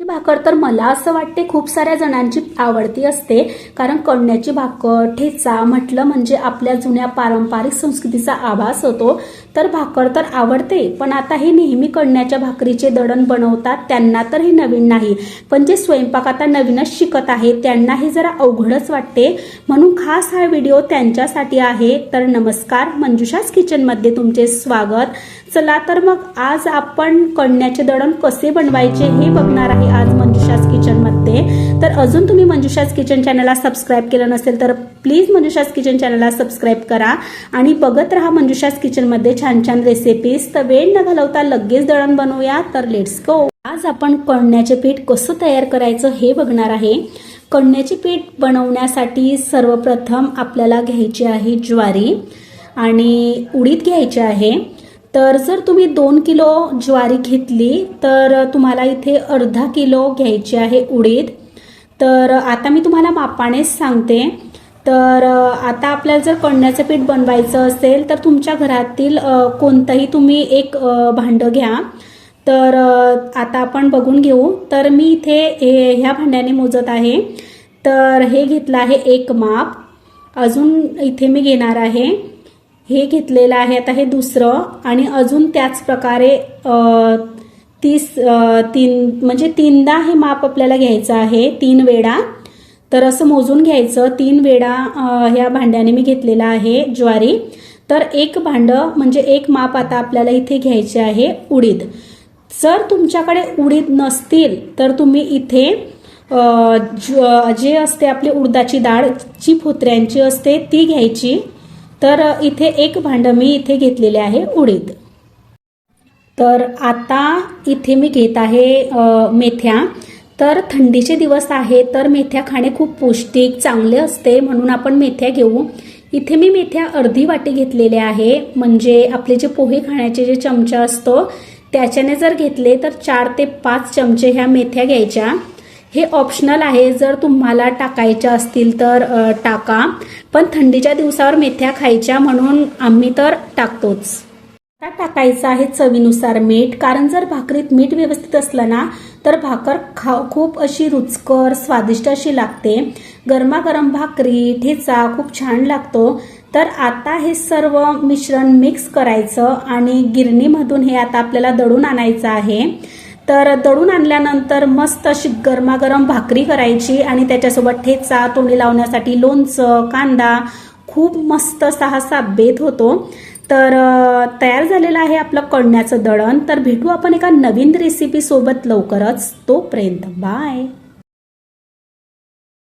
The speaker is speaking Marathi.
भाकर तर मला असं वाटते खूप साऱ्या जणांची आवडती असते. कारण कणण्याची भाकर ठेचा म्हटलं म्हणजे आपल्या जुन्या पारंपरिक संस्कृतीचा आभास होतो. तर भाकर तर आवडते पण आता हे नेहमी कणण्याच्या भाकरीचे दळण बनवतात त्यांना तर हे नवीन नाही. पण जे स्वयंपाक आता नवीनच शिकत आहे त्यांना हे जरा अवघडच वाटते. म्हणून खास हा व्हिडिओ त्यांच्यासाठी आहे. तर नमस्कार मंजुषाच किचनमध्ये तुमचे स्वागत. चला तर मग आज आपण कणण्याचे दळण कसे बनवायचे हे बघणार आहे. आज मंजुषाज किचनमध्ये तर अजून तुम्ही मंजुषास किचन चॅनलला सबस्क्राईब केलं नसेल तर प्लीज मंजुषाज किचन चॅनलला सबस्क्राईब करा. आणि बघत राहा मंजुषाज किचनमध्ये छान छान रेसिपीज तर वेळ न घालवता लगेच दळण बनवूया तर लेट्स गो आज आपण कणण्याचे पीठ कसं तयार करायचं हे बघणार आहे. कणण्याचे पीठ बनवण्यासाठी सर्वप्रथम आपल्याला घ्यायची आहे ज्वारी आणि उडीद घ्यायचे आहे. तर जर तुम्ही दोन किलो ज्वारी घेतली तर तुम्हाला इथे अर्धा किलो घ्यायची आहे उडीद. तर आता मी तुम्हाला मापानेच सांगते. तर आता आपल्याला जर कणण्याचं पीठ बनवायचं असेल तर तुमच्या घरातील कोणतंही तुम्ही एक भांडं घ्या. तर आता आपण बघून घेऊ. तर मी इथे हे- ह्या भांड्याने मोजत आहे. तर हे घेतलं आहे एक माप. अजून इथे मी घेणार आहे. हे घेतलेलं आहे. आता हे दुसरं आणि अजून त्याच प्रकारे तीस तीन म्हणजे तीनदा हे माप आपल्याला घ्यायचं आहे तीन वेळा. तर असं मोजून घ्यायचं तीन वेळा ह्या भांड्याने मी घेतलेला आहे ज्वारी. तर एक भांडं म्हणजे एक माप आता आपल्याला इथे घ्यायचे आहे उडीद. जर तुमच्याकडे उडीद नसतील तर तुम्ही इथे जे असते आपली उडदाची डाळ जी फुत्र्यांची असते ती घ्यायची. तर इथे एक भांडं मी इथे घेतलेले आहे उडीद. तर आता इथे मी घेत आहे मेथ्या. तर थंडीचे दिवस आहे तर मेथ्या खाणे खूप पौष्टिक चांगले असते म्हणून आपण मेथ्या घेऊ. इथे मी मेथ्या अर्धी वाटी घेतलेले आहे म्हणजे आपले जे पोहे खाण्याचे जे चमचा असतो त्याच्याने जर घेतले तर चार ते पाच चमचे ह्या मेथ्या घ्यायच्या. हे ऑप्शनल आहे. जर तुम्हाला टाकायच्या असतील तर टाका. पण थंडीच्या दिवसावर मेथ्या खायच्या म्हणून आम्ही तर टाकतोच. आता टाकायचं आहे चवीनुसार मीठ. कारण जर भाकरीत मीठ व्यवस्थित असलं ना तर भाकर खा खूप अशी रुचकर स्वादिष्ट अशी लागते. गरमागरम भाकरी ठेचा खूप छान लागतो. तर आता हे सर्व मिश्रण मिक्स करायचं आणि गिरणीमधून हे आता आपल्याला दळून आणायचं आहे. तर दळून आणल्यानंतर मस्त अशी गरमागरम भाकरी करायची आणि त्याच्यासोबत ठेचा तोंडी लावण्यासाठी लोणचं कांदा खूप मस्त असा हा बेत होतो. तर तयार झालेलं आहे आपलं कळण्याचं दळण. तर भेटू आपण एका नवीन रेसिपी सोबत लवकरच. तोपर्यंत बाय.